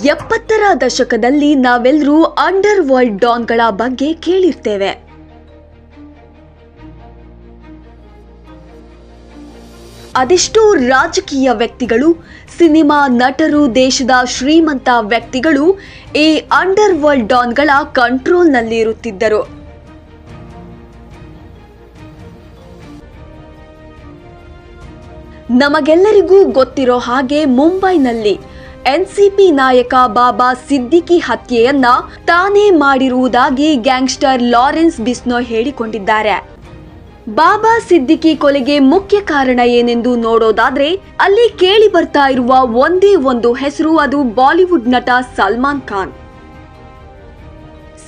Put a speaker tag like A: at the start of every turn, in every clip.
A: ಎಪ್ಪತ್ತರ ದಶಕದಲ್ಲಿ ನಾವೆಲ್ಲರೂ ಅಂಡರ್ ವರ್ಲ್ಡ್ ಡಾನ್ಗಳ ಬಗ್ಗೆ ಕೇಳಿರ್ತೇವೆ. ಅದೆಷ್ಟೋ ರಾಜಕೀಯ ವ್ಯಕ್ತಿಗಳು, ಸಿನಿಮಾ ನಟರು, ದೇಶದ ಶ್ರೀಮಂತ ವ್ಯಕ್ತಿಗಳು ಈ ಅಂಡರ್ ವರ್ಲ್ಡ್ ಡಾನ್ಗಳ ಕಂಟ್ರೋಲ್ನಲ್ಲಿ ಇರುತ್ತಿದ್ದರು. ನಮಗೆಲ್ಲರಿಗೂ ಗೊತ್ತಿರೋ ಹಾಗೆ ಮುಂಬೈನಲ್ಲಿ ಎನ್ಸಿಪಿ ನಾಯಕ ಬಾಬಾ ಸಿದ್ದಿಕಿ ಹತ್ಯೆಯನ್ನ ತಾನೇ ಮಾಡಿರುವುದಾಗಿ ಗ್ಯಾಂಗ್ಸ್ಟರ್ ಲಾರೆನ್ಸ್ ಬಿಸ್ನೋ ಹೇಳಿಕೊಂಡಿದ್ದಾರೆ. ಬಾಬಾ ಸಿದ್ದಿಕಿ ಕೊಲೆಗೆ ಮುಖ್ಯ ಕಾರಣ ಏನೆಂದು ನೋಡೋದಾದ್ರೆ, ಅಲ್ಲಿ ಕೇಳಿ ಬರ್ತಾ ಇರುವ ಒಂದೇ ಒಂದು ಹೆಸರು ಅದು ಬಾಲಿವುಡ್ ನಟ ಸಲ್ಮಾನ್ ಖಾನ್.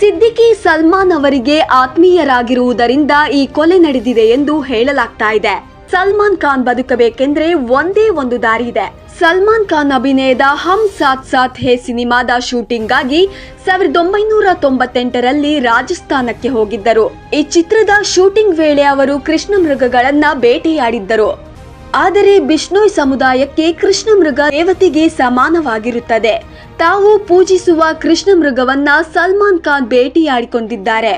A: ಸಿದ್ದಿಕಿ ಸಲ್ಮಾನ್ ಅವರಿಗೆ ಆತ್ಮೀಯರಾಗಿರುವುದರಿಂದ ಈ ಕೊಲೆ ನಡೆದಿದೆ ಎಂದು ಹೇಳಲಾಗ್ತಾ ಇದೆ. ಸಲ್ಮಾನ್ ಖಾನ್ ಬದುಕಬೇಕೆಂದ್ರೆ ಒಂದೇ ಒಂದು ದಾರಿ ಇದೆ. ಸಲ್ಮಾನ್ ಖಾನ್ ಅಭಿನಯದ ಹಮ್ ಸಾತ್ ಸಾತ್ ಹೇ ಸಿನಿಮಾದ ಶೂಟಿಂಗ್ ಆಗಿ ಸಾವಿರದ ಒಂಬೈನೂರ ತೊಂಬತ್ತೆಂಟರಲ್ಲಿ ರಾಜಸ್ಥಾನಕ್ಕೆ ಹೋಗಿದ್ದರು. ಈ ಚಿತ್ರದ ಶೂಟಿಂಗ್ ವೇಳೆ ಅವರು ಕೃಷ್ಣ ಮೃಗಗಳನ್ನ ಭೇಟಿಯಾಡಿದ್ದರು ಆದರೆ ಬಿಷ್ಣೋಯ್ ಸಮುದಾಯಕ್ಕೆ ಕೃಷ್ಣ ಮೃಗ ದೇವತೆಗೆ ಸಮಾನವಾಗಿರುತ್ತದೆ. ತಾವು ಪೂಜಿಸುವ ಕೃಷ್ಣ ಮೃಗವನ್ನ ಸಲ್ಮಾನ್ ಖಾನ್ ಭೇಟಿಯಾಡಿಕೊಂಡಿದ್ದಾರೆ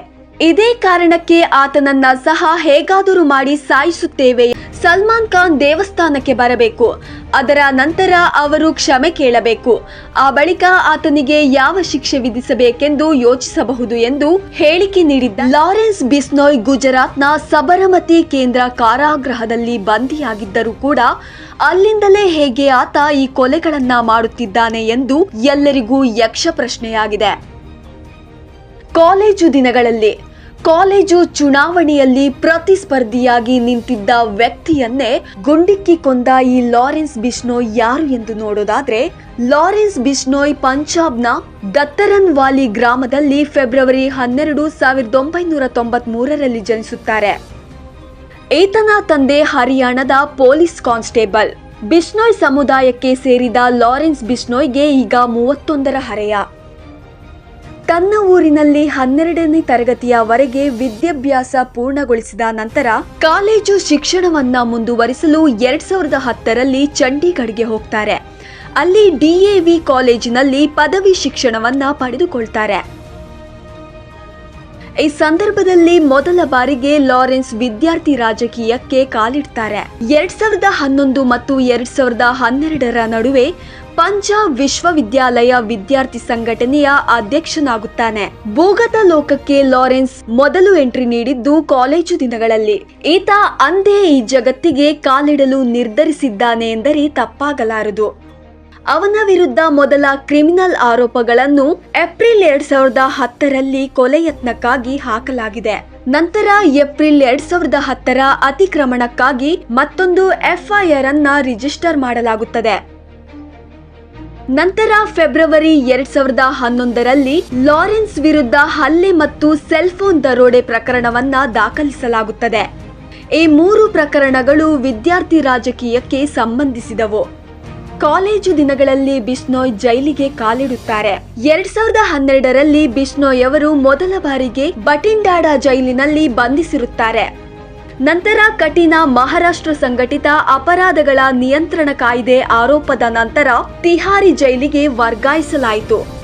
A: ಇದೇ ಕಾರಣಕ್ಕೆ ಆತನನ್ನ ಸಹ ಹೇಗಾದರೂ ಮಾಡಿ ಸಾಯಿಸುತ್ತೇವೆ ಸಲ್ಮಾನ್ ಖಾನ್ ದೇವಸ್ಥಾನಕ್ಕೆ ಬರಬೇಕು. ಅದರ ನಂತರ ಅವರು ಕ್ಷಮೆ ಕೇಳಬೇಕು. ಆ ಬಳಿಕ ಆತನಿಗೆ ಯಾವ ಶಿಕ್ಷೆ ವಿಧಿಸಬೇಕೆಂದು ಯೋಚಿಸಬಹುದು ಎಂದು ಹೇಳಿಕೆ ನೀಡಿದ್ದ ಲಾರೆನ್ಸ್ ಬಿಸ್ನೋಯ್ ಗುಜರಾತ್ನ ಸಬರಮತಿ ಕೇಂದ್ರ ಕಾರಾಗೃಹದಲ್ಲಿ ಬಂಧಿಯಾಗಿದ್ದರೂ ಕೂಡ ಅಲ್ಲಿಂದಲೇ ಹೇಗೆ ಆತ ಈ ಕೊಲೆಗಳನ್ನ ಮಾಡುತ್ತಿದ್ದಾನೆ ಎಂದು ಎಲ್ಲರಿಗೂ ಯಕ್ಷ ಪ್ರಶ್ನೆಯಾಗಿದೆ. ಕಾಲೇಜು ದಿನಗಳಲ್ಲಿ ಕಾಲೇಜು ಚುನಾವಣೆಯಲ್ಲಿ ಪ್ರತಿಸ್ಪರ್ಧಿಯಾಗಿ ನಿಂತಿದ್ದ ವ್ಯಕ್ತಿಯನ್ನೇ ಗುಂಡಿಕ್ಕಿ ಕೊಂದ ಈ ಲಾರೆನ್ಸ್ ಬಿಷ್ಣೋಯ್ ಯಾರು ಎಂದು ನೋಡೋದಾದ್ರೆ, ಲಾರೆನ್ಸ್ ಬಿಷ್ಣೋಯ್ ಪಂಜಾಬ್ನ ದತ್ತರನ್ ವಾಲಿ ಗ್ರಾಮದಲ್ಲಿ ಫೆಬ್ರವರಿ ಹನ್ನೆರಡು ಸಾವಿರದ ಒಂಬೈನೂರ ತೊಂಬತ್ ಮೂರರಲ್ಲಿ ಜನಿಸುತ್ತಾರೆ. ಈತನ ತಂದೆ ಹರಿಯಾಣದ ಪೊಲೀಸ್ ಕಾನ್ಸ್ಟೇಬಲ್. ಬಿಷ್ಣೋಯ್ ಸಮುದಾಯಕ್ಕೆ ಸೇರಿದ ಲಾರೆನ್ಸ್ ಬಿಷ್ಣೋಯ್ಗೆ ಈಗ ಮೂವತ್ತೊಂದರ ಹರೆಯ. ತನ್ನ ಊರಿನಲ್ಲಿ ಹನ್ನೆರಡನೇ ತರಗತಿಯವರೆಗೆ ವಿದ್ಯಾಭ್ಯಾಸ ಪೂರ್ಣಗೊಳಿಸಿದ ನಂತರ ಕಾಲೇಜು ಶಿಕ್ಷಣವನ್ನ ಮುಂದುವರಿಸಲು ಎರಡ್ ಸಾವಿರದ ಹತ್ತರಲ್ಲಿ ಚಂಡೀಗಢಗೆ ಹೋಗ್ತಾರೆ. ಅಲ್ಲಿ ಡಿಎವಿ ಕಾಲೇಜಿನಲ್ಲಿ ಪದವಿ ಶಿಕ್ಷಣವನ್ನ ಪಡೆದುಕೊಳ್ತಾರೆ. ಈ ಸಂದರ್ಭದಲ್ಲಿ ಮೊದಲ ಬಾರಿಗೆ ಲಾರೆನ್ಸ್ ವಿದ್ಯಾರ್ಥಿ ರಾಜಕೀಯಕ್ಕೆ ಕಾಲಿಡ್ತಾರೆ. ಎರಡ್ ಸಾವಿರದ ಹನ್ನೊಂದು ಮತ್ತು ಎರಡ್ ಸಾವಿರದ ಹನ್ನೆರಡರ ನಡುವೆ ಪಂಜಾಬ್ ವಿಶ್ವವಿದ್ಯಾಲಯ ವಿದ್ಯಾರ್ಥಿ ಸಂಘಟನೆಯ ಅಧ್ಯಕ್ಷನಾಗುತ್ತಾನೆ. ಭೂಗತ ಲೋಕಕ್ಕೆ ಲಾರೆನ್ಸ್ ಮೊದಲು ಎಂಟ್ರಿ ನೀಡಿದ್ದು ಕಾಲೇಜು ದಿನಗಳಲ್ಲಿ. ಈತ ಅಂದೇ ಈ ಜಗತ್ತಿಗೆ ಕಾಲಿಡಲು ನಿರ್ಧರಿಸಿದ್ದಾನೆ ಎಂದರೆ ತಪ್ಪಾಗಲಾರದು. ಅವನ ವಿರುದ್ಧ ಮೊದಲ ಕ್ರಿಮಿನಲ್ ಆರೋಪಗಳನ್ನು ಏಪ್ರಿಲ್ ಎರಡ್ ಸಾವಿರದ ಹತ್ತರಲ್ಲಿ ಕೊಲೆ ಯತ್ನಕ್ಕಾಗಿ ಹಾಕಲಾಗಿದೆ. ನಂತರ ಏಪ್ರಿಲ್ ಎರಡ್ ಸಾವಿರದ ಹತ್ತರ ಅತಿಕ್ರಮಣಕ್ಕಾಗಿ ಮತ್ತೊಂದು ಎಫ್ಐಆರ್ ಅನ್ನ ರಿಜಿಸ್ಟರ್ ಮಾಡಲಾಗುತ್ತದೆ. ನಂತರ ಫೆಬ್ರವರಿ ಎರಡ್ ಸಾವಿರದ ಹನ್ನೊಂದರಲ್ಲಿ ಲಾರೆನ್ಸ್ ವಿರುದ್ಧ ಹಲ್ಲೆ ಮತ್ತು ಸೆಲ್ಫೋನ್ ದರೋಡೆ ಪ್ರಕರಣವನ್ನ ದಾಖಲಿಸಲಾಗುತ್ತದೆ. ಈ ಮೂರು ಪ್ರಕರಣಗಳು ವಿದ್ಯಾರ್ಥಿ ರಾಜಕೀಯಕ್ಕೆ ಸಂಬಂಧಿಸಿದವು. ಕಾಲೇಜು ದಿನಗಳಲ್ಲಿ ಬಿಷ್ಣೋಯ್ ಜೈಲಿಗೆ ಕಾಲಿಡುತ್ತಾರೆ. ಎರಡ್ ಸಾವಿರದ ಹನ್ನೆರಡರಲ್ಲಿ ಬಿಷ್ಣೋಯ್ ಅವರು ಮೊದಲ ಬಾರಿಗೆ ಬಟಿಂಡಾಡ ಜೈಲಿನಲ್ಲಿ ಬಂಧಿಸಿರುತ್ತಾರೆ. ನಂತರ ಕಠಿಣ ಮಹಾರಾಷ್ಟ್ರ ಸಂಘಟಿತ ಅಪರಾಧಗಳ ನಿಯಂತ್ರಣ ಕಾಯ್ದೆ ಆರೋಪದ ನಂತರ ತಿಹಾರಿ ಜೈಲಿಗೆ ವರ್ಗಾಯಿಸಲಾಯಿತು.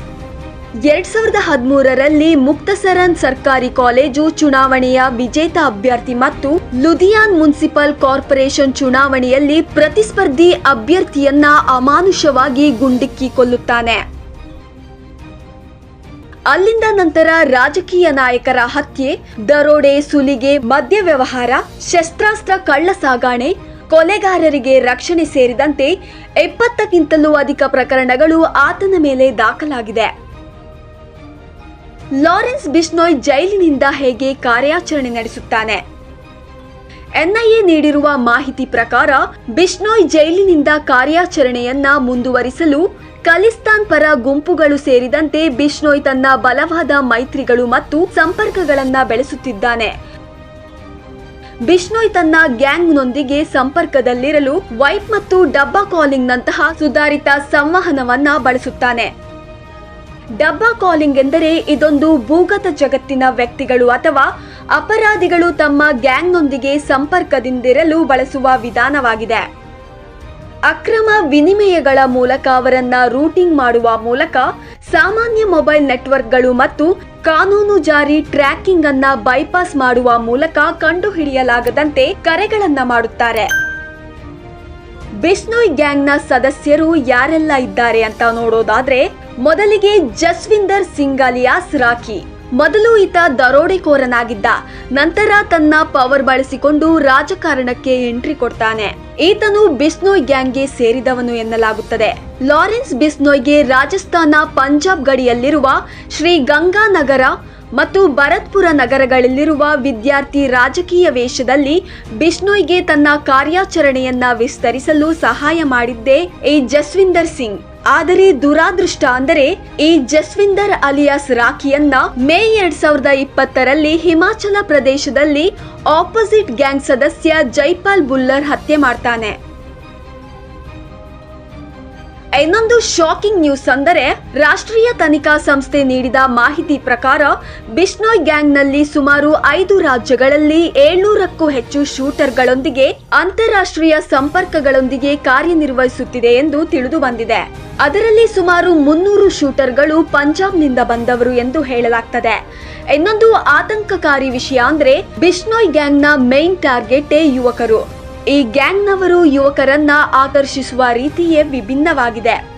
A: ಎರಡ್ ಸಾವಿರದ ಹದಿಮೂರರಲ್ಲಿ ಮುಕ್ತಸರನ್ ಸರ್ಕಾರಿ ಕಾಲೇಜು ಚುನಾವಣೆಯ ವಿಜೇತ ಅಭ್ಯರ್ಥಿ ಮತ್ತು ಲುಧಿಯಾನ್ ಮುನ್ಸಿಪಲ್ ಕಾರ್ಪೊರೇಷನ್ ಚುನಾವಣೆಯಲ್ಲಿ ಪ್ರತಿಸ್ಪರ್ಧಿ ಅಭ್ಯರ್ಥಿಯನ್ನ ಅಮಾನುಷವಾಗಿ ಗುಂಡಿಕ್ಕಿ ಕೊಲ್ಲುತ್ತಾನೆ. ಅಲ್ಲಿಂದ ನಂತರ ರಾಜಕೀಯ ನಾಯಕರ ಹತ್ಯೆ, ದರೋಡೆ, ಸುಲಿಗೆ, ಮದ್ಯ ವ್ಯವಹಾರ, ಶಸ್ತ್ರಾಸ್ತ್ರ ಕಳ್ಳ ಸಾಗಾಣೆ, ಕೊಲೆಗಾರರಿಗೆ ರಕ್ಷಣೆ ಸೇರಿದಂತೆ ಎಪ್ಪತ್ತಕ್ಕಿಂತಲೂ ಅಧಿಕ ಪ್ರಕರಣಗಳು ಆತನ ಮೇಲೆ ದಾಖಲಾಗಿದೆ. ಲಾರೆನ್ಸ್ ಬಿಷ್ನೋಯ್ ಜೈಲಿನಿಂದ ಹೇಗೆ ಕಾರ್ಯಾಚರಣೆ ನಡೆಸುತ್ತಾನೆ? ಎನ್ಐಎ ನೀಡಿರುವ ಮಾಹಿತಿ ಪ್ರಕಾರ ಬಿಷ್ನೋಯ್ ಜೈಲಿನಿಂದ ಕಾರ್ಯಾಚರಣೆಯನ್ನ ಮುಂದುವರಿಸಲು ಖಲಿಸ್ತಾನ್ ಪರ ಗುಂಪುಗಳು ಸೇರಿದಂತೆ ಬಿಷ್ಣೋಯ್ ತನ್ನ ಬಲವಾದ ಮೈತ್ರಿಗಳು ಮತ್ತು ಸಂಪರ್ಕಗಳನ್ನ ಬೆಳೆಸುತ್ತಿದ್ದಾನೆ. ಬಿಷ್ಣೋಯ್ ತನ್ನ ಗ್ಯಾಂಗ್ನೊಂದಿಗೆ ಸಂಪರ್ಕದಲ್ಲಿರಲು ವೈಪ್ ಮತ್ತು ಡಬ್ಬಾ ಕಾಲಿಂಗ್ ನಂತಹ ಸುಧಾರಿತ ಸಂವಹನವನ್ನ ಬಳಸುತ್ತಾನೆ. ಡಬ್ಬಾ ಕಾಲಿಂಗ್ ಎಂದರೆ ಇದೊಂದು ಭೂಗತ ಜಗತ್ತಿನ ವ್ಯಕ್ತಿಗಳು ಅಥವಾ ಅಪರಾಧಿಗಳು ತಮ್ಮ ಗ್ಯಾಂಗ್ನೊಂದಿಗೆ ಸಂಪರ್ಕದಿಂದಿರಲು ಬಳಸುವ ವಿಧಾನವಾಗಿದೆ. ಅಕ್ರಮ ವಿನಿಮಯಗಳ ಮೂಲಕ ಅವರನ್ನ ರೂಟಿಂಗ್ ಮಾಡುವ ಮೂಲಕ ಸಾಮಾನ್ಯ ಮೊಬೈಲ್ ನೆಟ್ವರ್ಕ್ಗಳು ಮತ್ತು ಕಾನೂನು ಜಾರಿ ಟ್ರ್ಯಾಕಿಂಗ್ ಅನ್ನ ಬೈಪಾಸ್ ಮಾಡುವ ಮೂಲಕ ಕಂಡುಹಿಡಿಯಲಾಗದಂತೆ ಕರೆಗಳನ್ನ ಮಾಡುತ್ತಾರೆ. ಬಿಷ್ಣೋಯ್ ಗ್ಯಾಂಗ್ನ ಸದಸ್ಯರು ಯಾರೆಲ್ಲ ಇದ್ದಾರೆ ಅಂತ ನೋಡೋದಾದ್ರೆ, ಮೊದಲಿಗೆ ಜಸ್ವಿಂದರ್ ಸಿಂಗಾಲಿಯಾಸ್ ರಾಖಿ. ಮೊದಲು ಈತ ದರೋಡೆಕೋರನಾಗಿದ್ದ, ನಂತರ ತನ್ನ ಪವರ್ ಬಳಸಿಕೊಂಡು ರಾಜಕಾರಣಕ್ಕೆ ಎಂಟ್ರಿ ಕೊಡ್ತಾನೆ. ಈತನು ಬಿಸ್ನೋಯ್ ಗ್ಯಾಂಗ್ಗೆ ಸೇರಿದವನು ಎನ್ನಲಾಗುತ್ತದೆ. ಲಾರೆನ್ಸ್ ಬಿಸ್ನೋಯ್ಗೆ ರಾಜಸ್ಥಾನ ಪಂಜಾಬ್ ಗಡಿಯಲ್ಲಿರುವ ಶ್ರೀ ಗಂಗಾನಗರ ಮತ್ತು ಭರತ್ಪುರ ನಗರಗಳಲ್ಲಿರುವ ವಿದ್ಯಾರ್ಥಿ ರಾಜಕೀಯ ವೇಷದಲ್ಲಿ ಬಿಷ್ಣೋಯ್ಗೆ ತನ್ನ ಕಾರ್ಯಾಚರಣೆಯನ್ನ ವಿಸ್ತರಿಸಲು ಸಹಾಯ ಮಾಡಿದ್ದೇ ಈ ಜಸ್ವಿಂದರ್ ಸಿಂಗ್. ಆದರೆ ದುರಾದೃಷ್ಟ ಅಂದರೆ ಈ ಜಸ್ವಿಂದರ್ ಅಲಿಯಾಸ್ ರಾಖಿಯನ್ನ ಮೇ ಎರಡ್ ಸಾವಿರದ ಇಪ್ಪತ್ತರಲ್ಲಿ ಹಿಮಾಚಲ ಪ್ರದೇಶದಲ್ಲಿ ಆಪೋಸಿಟ್ ಗ್ಯಾಂಗ್ ಸದಸ್ಯ ಜೈಪಾಲ್ ಬುಲ್ಲರ್ ಹತ್ಯೆ ಮಾಡ್ತಾನೆ. ಇನ್ನೊಂದು ಶಾಕಿಂಗ್ ನ್ಯೂಸ್ ಅಂದರೆ ರಾಷ್ಟ್ರೀಯ ತನಿಖಾ ಸಂಸ್ಥೆ ನೀಡಿದ ಮಾಹಿತಿ ಪ್ರಕಾರ ಬಿಷ್ಣೋಯ್ ಗ್ಯಾಂಗ್ನಲ್ಲಿ ಸುಮಾರು ಐದು ರಾಜ್ಯಗಳಲ್ಲಿ ಏಳ್ನೂರಕ್ಕೂ ಹೆಚ್ಚು ಶೂಟರ್ಗಳೊಂದಿಗೆ ಅಂತಾರಾಷ್ಟ್ರೀಯ ಸಂಪರ್ಕಗಳೊಂದಿಗೆ ಕಾರ್ಯನಿರ್ವಹಿಸುತ್ತಿದೆ ಎಂದು ತಿಳಿದು ಬಂದಿದೆ. ಅದರಲ್ಲಿ ಸುಮಾರು ಮುನ್ನೂರು ಶೂಟರ್ಗಳು ಪಂಜಾಬ್ನಿಂದ ಬಂದವರು ಎಂದು ಹೇಳಲಾಗ್ತದೆ. ಇನ್ನೊಂದು ಆತಂಕಕಾರಿ ವಿಷಯ ಅಂದ್ರೆ ಬಿಷ್ಣೋಯ್ ಗ್ಯಾಂಗ್ನ ಮೇನ್ ಟಾರ್ಗೆಟ್ ಯುವಕರು. ಈ ಗ್ಯಾಂಗ್ನವರು ಯುವಕರನ್ನ ಆಕರ್ಷಿಸುವ ರೀತಿಯೇ ವಿಭಿನ್ನವಾಗಿದೆ.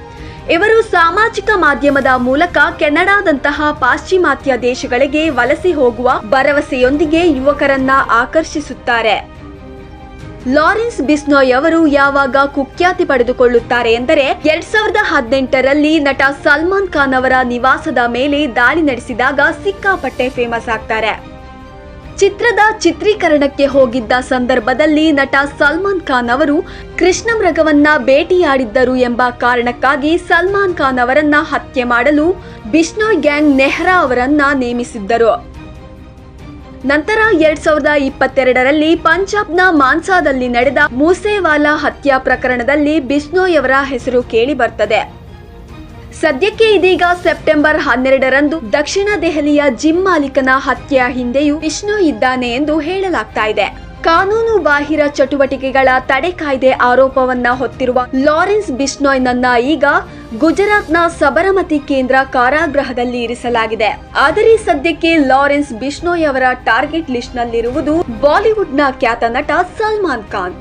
A: ಇವರು ಸಾಮಾಜಿಕ ಮಾಧ್ಯಮದ ಮೂಲಕ ಕೆನಡಾದಂತಹ ಪಾಶ್ಚಿಮಾತ್ಯ ದೇಶಗಳಿಗೆ ವಲಸೆ ಹೋಗುವ ಭರವಸೆಯೊಂದಿಗೆ ಯುವಕರನ್ನ ಆಕರ್ಷಿಸುತ್ತಾರೆ. ಲಾರೆನ್ಸ್ ಬಿಸ್ನೋಯ್ ಅವರು ಯಾವಾಗ ಕುಖ್ಯಾತಿ ಪಡೆದುಕೊಳ್ಳುತ್ತಾರೆ ಎಂದರೆ ಎರಡ್ ಸಾವಿರದ ಹದಿನೆಂಟರಲ್ಲಿ ನಟ ಸಲ್ಮಾನ್ ಖಾನ್ ಅವರ ನಿವಾಸದ ಮೇಲೆ ದಾಳಿ ನಡೆಸಿದಾಗ ಸಿಕ್ಕಾಪಟ್ಟೆ ಫೇಮಸ್ ಆಗ್ತಾರೆ. ಚಿತ್ರದ ಚಿತ್ರೀಕರಣಕ್ಕೆ ಹೋಗಿದ್ದ ಸಂದರ್ಭದಲ್ಲಿ ನಟ ಸಲ್ಮಾನ್ ಖಾನ್ ಅವರು ಕೃಷ್ಣ ಮೃಗವನ್ನ ಭೇಟಿಯಾಡಿದ್ದರು ಎಂಬ ಕಾರಣಕ್ಕಾಗಿ ಸಲ್ಮಾನ್ ಖಾನ್ ಅವರನ್ನ ಹತ್ಯೆ ಮಾಡಲು ಬಿಷ್ಣೋಯ್ ಗ್ಯಾಂಗ್ ನೆಹ್ರಾ ಅವರನ್ನ ನೇಮಿಸಿದ್ದರು. ನಂತರ ಎರಡ್ ಸಾವಿರದ ಇಪ್ಪತ್ತೆರಡರಲ್ಲಿ ಪಂಜಾಬ್ನ ಮಾನ್ಸಾದಲ್ಲಿ ನಡೆದ ಮೂಸೇವಾಲಾ ಹತ್ಯಾ ಪ್ರಕರಣದಲ್ಲಿ ಬಿಷ್ಣೋಯ್ ಅವರ ಹೆಸರು ಕೇಳಿ ಬರ್ತದೆ. ಸದ್ಯಕ್ಕೆ ಇದೀಗ ಸೆಪ್ಟೆಂಬರ್ ಹನ್ನೆರಡರಂದು ದಕ್ಷಿಣ ದೆಹಲಿಯ ಜಿಮ್ ಮಾಲೀಕನ ಹತ್ಯೆಯ ಹಿಂದೆಯೂ ವಿಷ್ಣು ಇದ್ದಾನೆ ಎಂದು ಹೇಳಲಾಗ್ತಾ ಇದೆ. ಕಾನೂನು ಬಾಹಿರ ಚಟುವಟಿಕೆಗಳ ತಡೆ ಕಾಯ್ದೆ ಆರೋಪವನ್ನ ಹೊತ್ತಿರುವ ಲಾರೆನ್ಸ್ ಬಿಷ್ಣೋಯ್ನನ್ನ ಈಗ ಗುಜರಾತ್ನ ಸಬರಮತಿ ಕೇಂದ್ರ ಕಾರಾಗೃಹದಲ್ಲಿ ಇರಿಸಲಾಗಿದೆ. ಆದರೆ ಸದ್ಯಕ್ಕೆ ಲಾರೆನ್ಸ್ ಬಿಷ್ಣೋಯ್ ಅವರ ಟಾರ್ಗೆಟ್ ಲಿಸ್ಟ್ನಲ್ಲಿರುವುದು ಬಾಲಿವುಡ್ನ ಖ್ಯಾತ ನಟ ಸಲ್ಮಾನ್ ಖಾನ್.